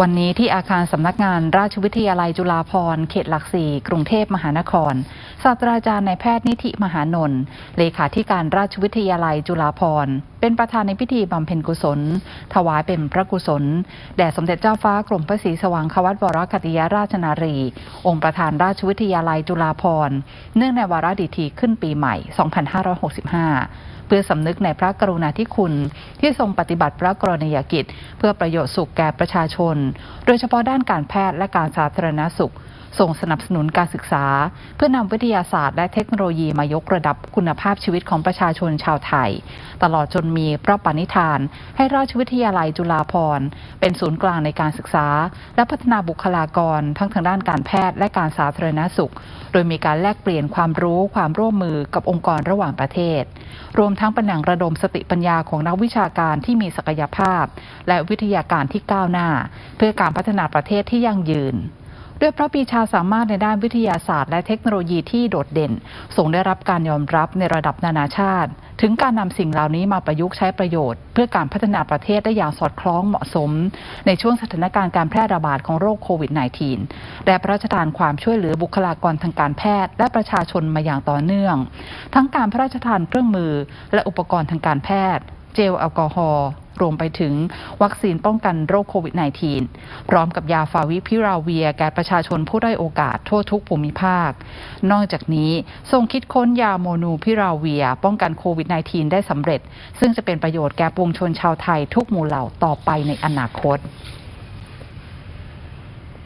วันนี้ที่อาคารสำนักงานราชวิทยาลัยจุฬาภรณ์เขตหลักสี่กรุงเทพมหานคร ศาสตราจารย์นายแพทย์นิธิมหานนท์เลขาธิการราชวิทยาลัยจุฬาภรณ์ เป็นประธานในพิธีบำเพ็ญกุศล ถวายเป็นพระกุศล แด่สมเด็จเจ้าฟ้ากรมพระศรีสว่างควัตวรกัติยราชนารี องค์ประธานราชวิทยาลัยจุฬาภรณ์เนื่องในวาระดิถีขึ้นปีใหม่ 2565 เพื่อสำนึกในพระกรุณาธิคุณ ที่ทรงปฏิบัติพระกรณียกิจ เพื่อประโยชน์สุขแก่ประชาชน โดยเฉพาะด้านการแพทย์และการสาธารณสุข ส่งสนับสนุนการศึกษา เพื่อนำวิทยาศาสตร์และเทคโนโลยีมายกระดับคุณภาพชีวิตของประชาชนชาวไทย ตลอดจนมีพระปณิธาน ให้ราชวิทยาลัยจุฬาภรณ์ เป็นศูนย์กลางในการศึกษา และพัฒนาบุคลากร ทั้งทางด้านการแพทย์และการสาธารณสุข โดยมีการแลกเปลี่ยนความรู้ความร่วมมือกับองค์กรระหว่างประเทศ รวมทั้งเป็นแหล่งระดมสติปัญญาของนักวิชาการที่มีศักยภาพ และวิทยาการที่ก้าวหน้า เพื่อการพัฒนาประเทศที่ยั่งยืน ด้วยพระปีชาสามารถในด้านวิทยาศาสตร์ และเทคโนโลยีที่โดดเด่นส่งได้รับการยอมรับในระดับนานาชาติ ถึงการนำสิ่งเหล่านี้มาประยุกต์ใช้ประโยชน์ เพื่อการพัฒนาประเทศได้อย่างสอดคล้องเหมาะสม ในช่วงสถานการณ์การแพร่ระบาดของโรคโควิด -19 และพระราชทานความช่วยเหลือบุคลากรทางการแพทย์ และประชาชนมาอย่างต่อเนื่อง ทั้งการพระราชทานเครื่องมือ และอุปกรณ์ทางการแพทย์ เจลแอลกอฮอล์รวมไปถึงวัคซีนป้องกันโรคโควิด -19 พร้อมกับยาฟาวิพิราเวียแก่ประชาชนผู้ได้อยโอกาสทั่วทุกภูมิภาค นอกจากนี้ทรงคิดค้นยาโมนูพิราเวีย ป้องกันโควิด -19 ได้สำเร็จ ซึ่งจะเป็นประโยชน์แก่ปวงชนชาวไทยทุกหมู่เหล่าต่อไปในอนาคต